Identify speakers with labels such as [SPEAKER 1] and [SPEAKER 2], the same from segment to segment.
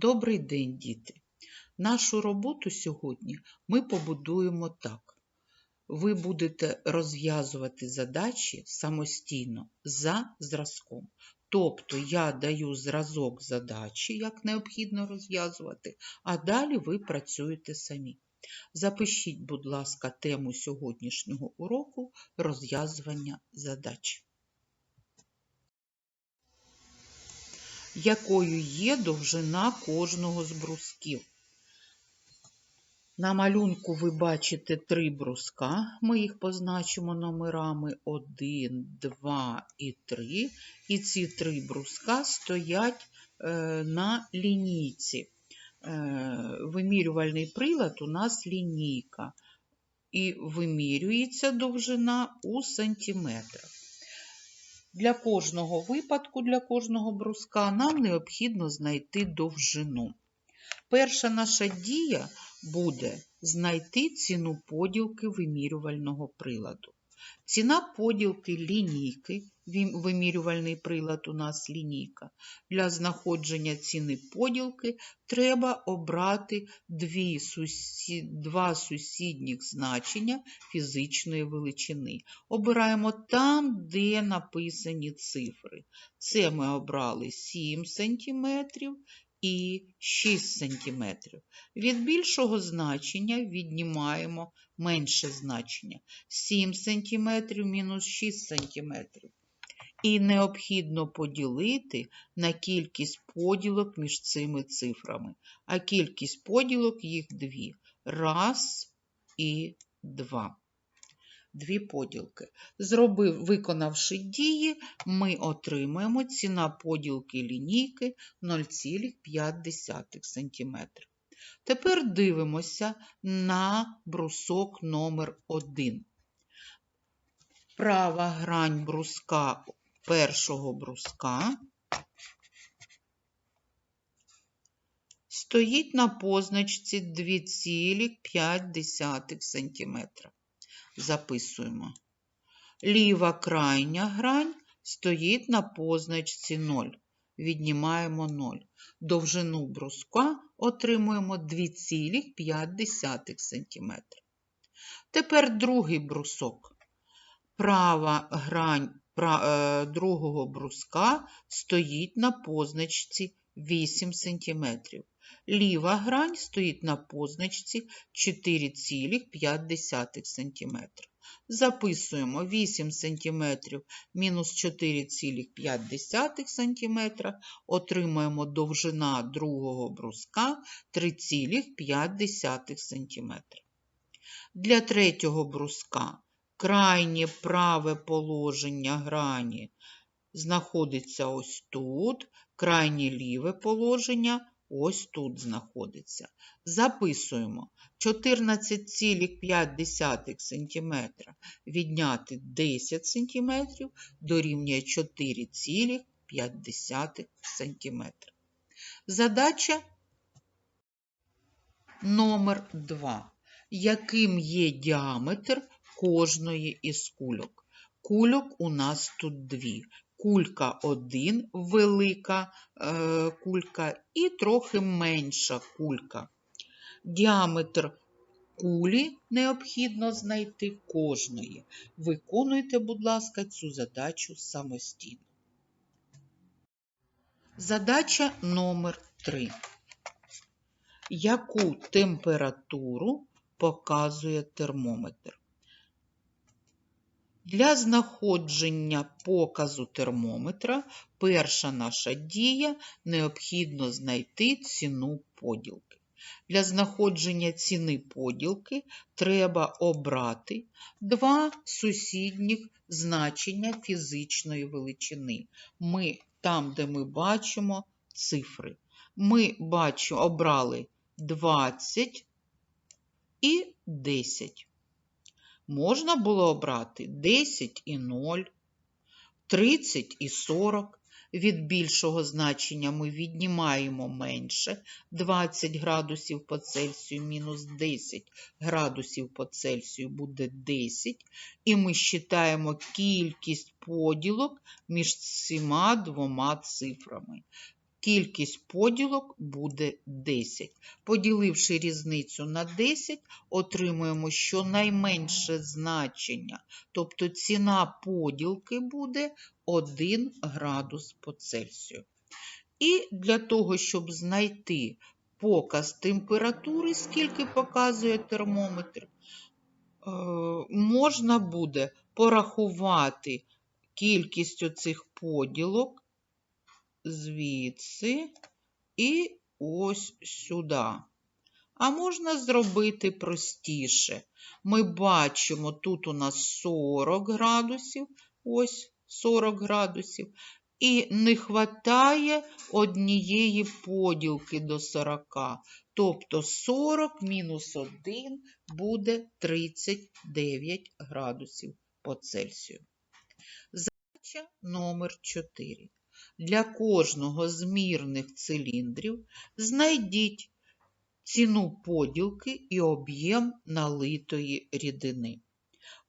[SPEAKER 1] Добрий день, діти! Нашу роботу сьогодні ми побудуємо так. Ви будете розв'язувати задачі самостійно за зразком. Тобто я даю зразок задачі, як необхідно розв'язувати, а далі ви працюєте самі. Запишіть, будь ласка, тему сьогоднішнього уроку розв'язування задач. Якою є довжина кожного з брусків? На малюнку ви бачите три бруска. Ми їх позначимо номерами 1, 2 і 3. І ці три бруска стоять е, на лінійці. Е, вимірювальний прилад у нас лінійка. І вимірюється довжина у сантиметрах. Для кожного випадку, для кожного бруска нам необхідно знайти довжину. Перша наша дія буде знайти ціну поділки вимірювального приладу. Ціна поділки лінійки, вимірювальний прилад у нас лінійка. Для знаходження ціни поділки треба обрати дві сусі... два сусідніх значення фізичної величини. Обираємо там, де написані цифри. Це ми обрали 7 см і 6 см. Від більшого значення віднімаємо менше значення 7 см мінус 6 см. І необхідно поділити на кількість поділок між цими цифрами. А кількість поділок їх дві. Раз і два. Дві поділки. Зробив, виконавши дії, ми отримаємо ціна поділки лінійки 0,5 см. Тепер дивимося на брусок номер 1. Права грань бруска першого бруска стоїть на позначці 2,5 см. Записуємо. Ліва крайня грань стоїть на позначці 0. Віднімаємо 0. Довжину бруска отримуємо 2,5 см. Тепер другий брусок. Права грань е, другого бруска стоїть на позначці 8 см. Ліва грань стоїть на позначці 4,5 см. Записуємо 8 см мінус 4,5 см, отримаємо довжина другого бруска 3,5 см. Для третього бруска крайнє праве положення грані знаходиться ось тут, крайнє ліве положення ось тут знаходиться. Записуємо 14,5 см відняти 10 см дорівнює 4,5 см. Задача номер 2. Яким є діаметр кожної із кульок? Кульок у нас тут дві кулька 1 велика е, кулька і трохи менша кулька. Діаметр кулі необхідно знайти кожної. Виконуйте, будь ласка, цю задачу самостійно. Задача номер 3. Яку температуру показує термометр? Для знаходження показу термометра перша наша дія необхідно знайти ціну поділки. Для знаходження ціни поділки треба обрати два сусідніх значення фізичної величини. Ми там, де ми бачимо цифри. Ми бачимо, обрали 20 і 10 можна було обрати 10 і 0, 30 і 40. Від більшого значення ми віднімаємо менше 20 градусів по Цельсію мінус 10 градусів по Цельсію буде 10. І ми считаємо кількість поділок між цими двома цифрами. Кількість поділок буде 10. Поділивши різницю на 10, отримуємо щонайменше значення, тобто ціна поділки буде 1 градус по Цельсію. І для того, щоб знайти показ температури, скільки показує термометр, е, можна буде порахувати кількість оцих поділок звідси і ось сюди. А можна зробити простіше. Ми бачимо, тут у нас 40 градусів, ось 40 градусів, і не вистачає однієї поділки до 40. Тобто 40 мінус 1 буде 39 градусів по Цельсію. Задача номер 4. Для кожного з мірних циліндрів знайдіть ціну поділки і об'єм налитої рідини.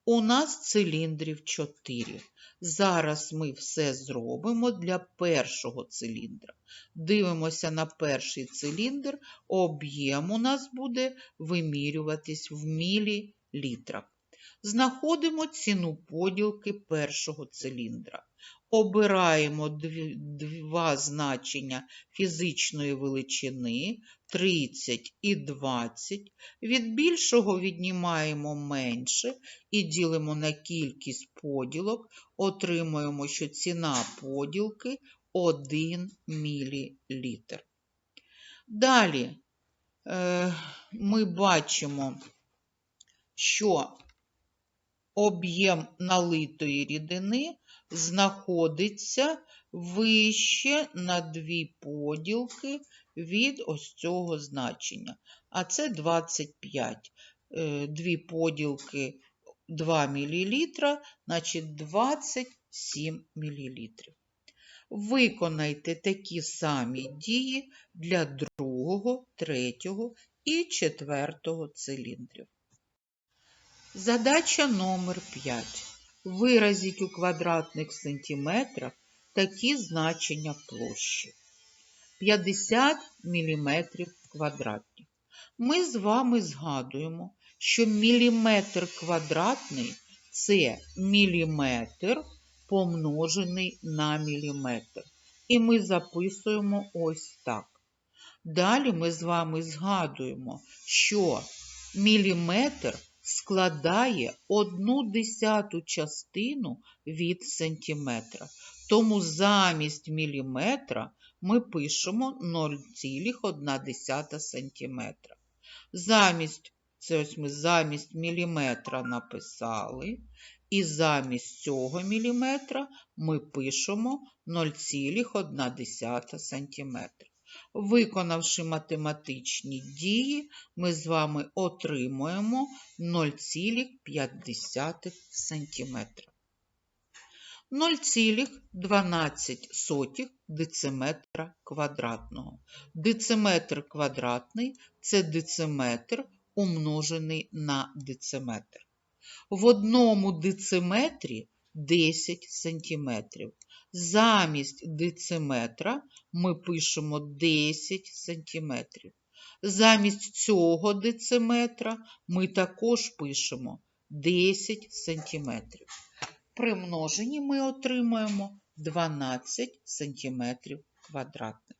[SPEAKER 1] У нас циліндрів 4. Зараз ми все зробимо для першого циліндра. Дивимося на перший циліндр, об'єм у нас буде вимірюватись в мілілітрах. Знаходимо ціну поділки першого циліндра. Обираємо два значення фізичної величини 30 і 20. Від більшого віднімаємо менше і ділимо на кількість поділок. Отримуємо, що ціна поділки 1 мл. Далі е, ми бачимо, що об'єм налитої рідини знаходиться вище на дві поділки від ось цього значення. А це 25. Е, Дві поділки 2 мл, значить 27 мл. Виконайте такі самі дії для другого, третього і четвертого циліндрів. Задача номер 5. Виразіть у квадратних сантиметрах такі значення площі. 50 мм квадратних. Ми з вами згадуємо, що міліметр квадратний це міліметр помножений на міліметр. І ми записуємо ось так. Далі ми з вами згадуємо, що міліметр складає одну десяту частину від сантиметра. Тому замість міліметра ми пишемо 0,1 сантиметра. Замість, це ось ми замість міліметра написали, і замість цього міліметра ми пишемо 0,1 сантиметра. Виконавши математичні дії, ми з вами отримуємо 0,5 см. 0,12 дециметра квадратного. Дециметр квадратний – це дециметр умножений на дециметр. В одному дециметрі 10 сантиметрів. Замість дециметра ми пишемо 10 сантиметрів. Замість цього дециметра ми також пишемо 10 сантиметрів. При множенні ми отримаємо 12 сантиметрів квадратних.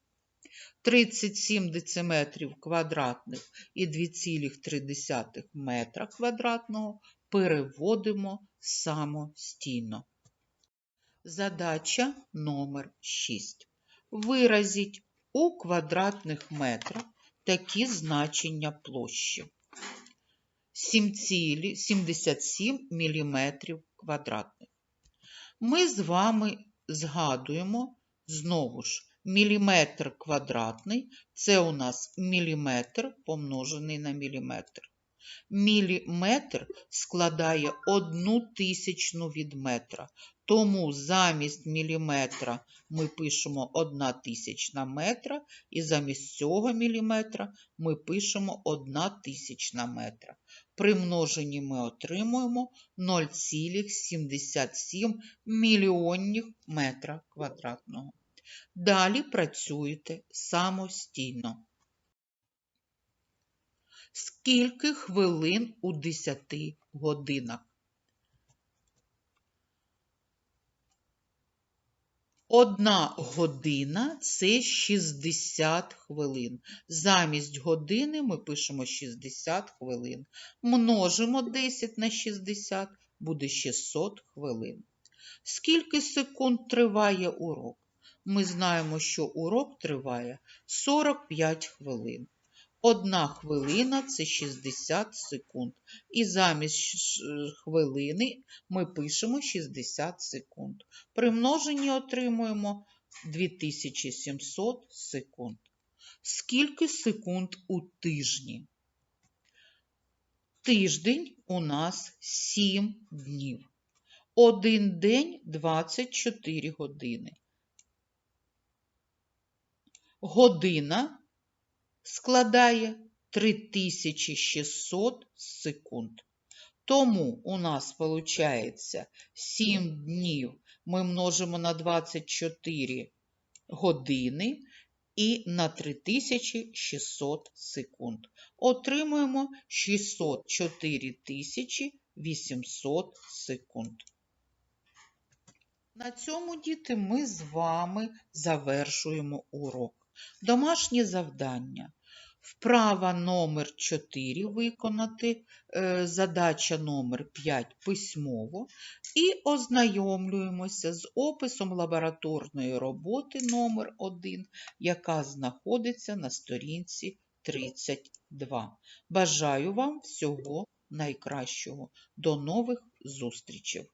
[SPEAKER 1] 37 дециметрів квадратних і 2,3 метра квадратного переводимо самостійно. Задача номер 6. Виразіть у квадратних метрах такі значення площі. 77 мм квадратних. Ми з вами згадуємо знову ж міліметр квадратний це у нас міліметр помножений на міліметр. Міліметр складає одну тисячну від метра. Тому замість міліметра ми пишемо 1 тисячна метра, і замість цього міліметра ми пишемо 1 тисячна метра. При множенні ми отримуємо 0,77 мільйонів метра квадратного. Далі працюєте самостійно. Скільки хвилин у 10 годинах? Одна година це 60 хвилин. Замість години ми пишемо 60 хвилин. Множимо 10 на 60, буде 600 хвилин. Скільки секунд триває урок? Ми знаємо, що урок триває 45 хвилин. Одна хвилина це 60 секунд. І замість хвилини ми пишемо 60 секунд. При множенні отримуємо 2700 секунд. Скільки секунд у тижні? Тиждень у нас 7 днів. Один день 24 години. Година складає 3600 секунд. Тому у нас виходить 7 днів ми множимо на 24 години і на 3600 секунд. Отримуємо 604 800 секунд. На цьому, діти, ми з вами завершуємо урок. Домашнє завдання. Вправа номер 4 виконати, е, задача номер 5 письмово і ознайомлюємося з описом лабораторної роботи номер 1, яка знаходиться на сторінці 32. Бажаю вам всього найкращого. До нових зустрічей!